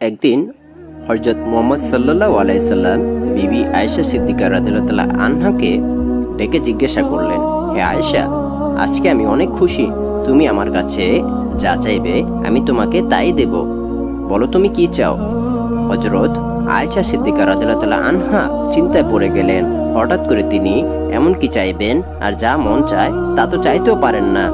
একদিন হজরত মোহাম্মদ সাল্লাহ আলাইসাল্লাম বিবি আয়েশা সিদ্দিকা রাদিল্লাহ আনহাকে ডেকে জিজ্ঞাসা করলেন, হে আয়েশা, আজকে আমি অনেক খুশি। তুমি আমার কাছে যা চাইবে আমি তোমাকে তাই দেব। বলো তুমি কি চাও? হজরত আয়েশা সিদ্দিকা রাদিল্লাহ আনহা চিন্তায় পড়ে গেলেন। হঠাৎ করে তিনি, এমন কি চাইবেন? আর যা মন চায়, তা তো চাইতেও পারেন না।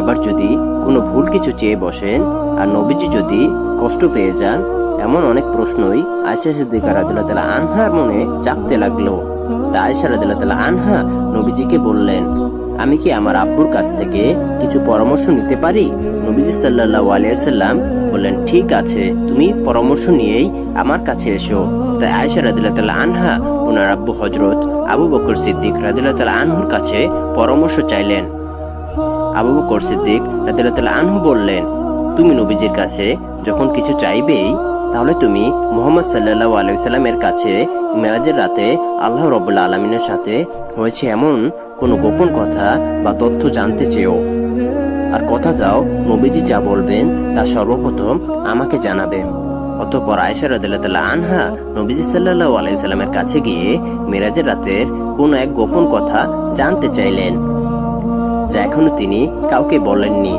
আবার যদি কোনো ভুল কিছু চেয়ে বসেন, আর নবীজি যদি কষ্ট পেয়ে যান এমন অনেক প্রশ্নই আয়সা সিদ্দিকা রাদিল্লাহ আনহার মনে চাপতে লাগল। তা আয়সা রাদিল্লাহ আনহা নবীজিকে বললেন, আমি কি আমার আব্বুর কাছ থেকে কিছু পরামর্শ নিতে পারি? নবীজি সাল্লাহ আলিয়াল্লাম বললেন, ঠিক আছে, তুমি পরামর্শ নিয়েই আমার কাছে এসো। তাই আয়সা রাদিল্লাহ আনহা ওনার আব্বু হজরত আবু বকর সিদ্দিক রাদিল্লাহ আনহুর কাছে পরামর্শ চাইলেন। আবু বকর সিদ্দিক রাদিয়াল্লাহু আনহু বললেন, তুমি নবীজির কাছে যখন কিছু চাইবেই তাহলে তুমি মোহাম্মদ সাল্লাল্লাহু আলাইহি সাল্লামের কাছে মেরাজের রাতে আল্লাহ রাব্বুল আলামিনের সাথে হয়েছে এমন কোনো গোপন কথা বা তথ্য জানতে চেও আর কথা দাও, নবীজি যা বলবেন তা সর্বপ্রথম আমাকে জানাবে। অতঃপর আয়েশা রাদিয়াল্লাহু আনহা নবীজি সাল্লাল্লাহু আলাইহি সাল্লামের কাছে গিয়ে মেরাজের রাতের কোন এক গোপন কথা জানতে চাইলেন, যা এখনও তিনি কাউকে বলেননি।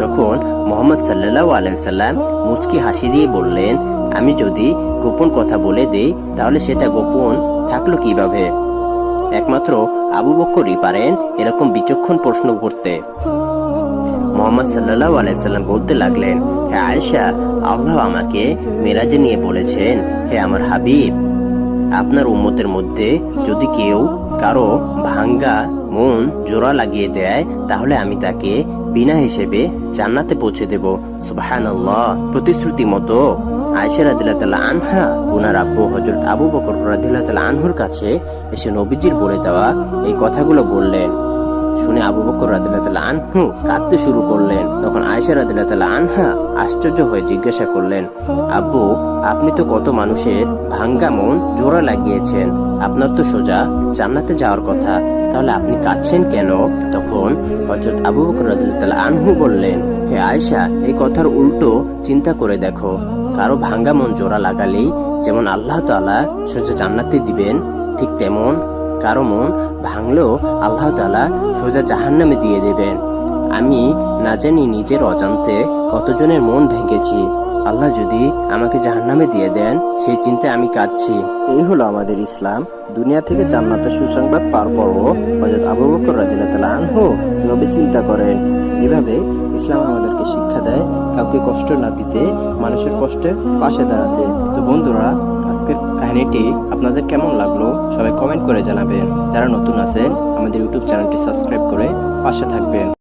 তখন মোহাম্মদ সাল্লাহ আলাইসাল্লাম মুচকি হাসি দিয়ে বললেন, আমি যদি গোপন কথা বলে দেই, তাহলে সেটা গোপন থাকল কীভাবে? একমাত্র আবু বক্করই পারেন এরকম বিচক্ষণ প্রশ্ন করতে। মোহাম্মদ সাল্লাহ আলাইসাল্লাম বলতে লাগলেন, হে আয়েশা, আল্লাহ আমাকে মেরাজে নিয়ে বলেছেন, হে আমার হাবিব, আপনার উম্মতের মধ্যে যদি কেউ কারও ভাঙ্গা মন জোড়া লাগিয়ে দেয়, তাহলে আমি তাকে বিনা হিসেবে জান্নাতে পৌঁছে দেব। সুবাহান প্রতিশ্রুতি মতো আয়েশা রাদিল্লাহ আনহা ওনার আব্বু হজরত আবু বকর রাদিল্লাহ আনহুর কাছে এসে নবীজির বলে দেওয়া এই কথাগুলো বললেন। শুনে আবু বকর রাদিল্লাহ আনহু কাঁদতে শুরু করলেন। তখন আয়েশা রাদিল্লাহ আনহা আশ্চর্য হয়ে জিজ্ঞাসা করলেন, আব্বু, আপনি তো কত মানুষের ভাঙ্গা মন জোড়া লাগিয়েছেন। আপনার তো সোজা জান্নাতে যাওয়ার কথা। তাহলে আপনি কাঁদছেন কেন? তখন হজরত আবু বকর রাদিল্লাহ আনহু বললেন, হে আয়েশা, এই কথার উল্টো চিন্তা করে দেখো। কারও ভাঙ্গা মন জোড়া লাগালেই যেমন আল্লাহ তাআলা সোজা জান্নাতে দিবেন, ঠিক তেমন কারও মন ভাঙলেও আল্লাহ তালা সোজা জাহান্নামে দিয়ে দেবেন। আমি না জানি নিজের অজান্তে কতজনের মন ভেঙেছি। আল্লাহ যদি আমাকে জাহান্নামে দিয়ে দেন, সেই চিন্তায় আমি কাঁদছি। এই হলো আমাদের ইসলাম। দুনিয়া থেকে জান্নাতের সুসংবাদ পার পর্ব হজরত আবু বকর রাদিয়াল্লাহু আনহু এভাবে চিন্তা করেন, এভাবে ইসলাম আমাদেরকে শিক্ষা দেয়, কাউকে কষ্ট না দিতে, মানুষের কষ্টে পাশে দাঁড়াতে। তো বন্ধুরা আজকের কাহিনীটি আপনাদের কেমন লাগল সবাই কমেন্ট করে জানাবেন। যারা নতুন আছেন, আমাদের ইউটিউব চ্যানেলটি সাবস্ক্রাইব করে পাশে থাকবেন।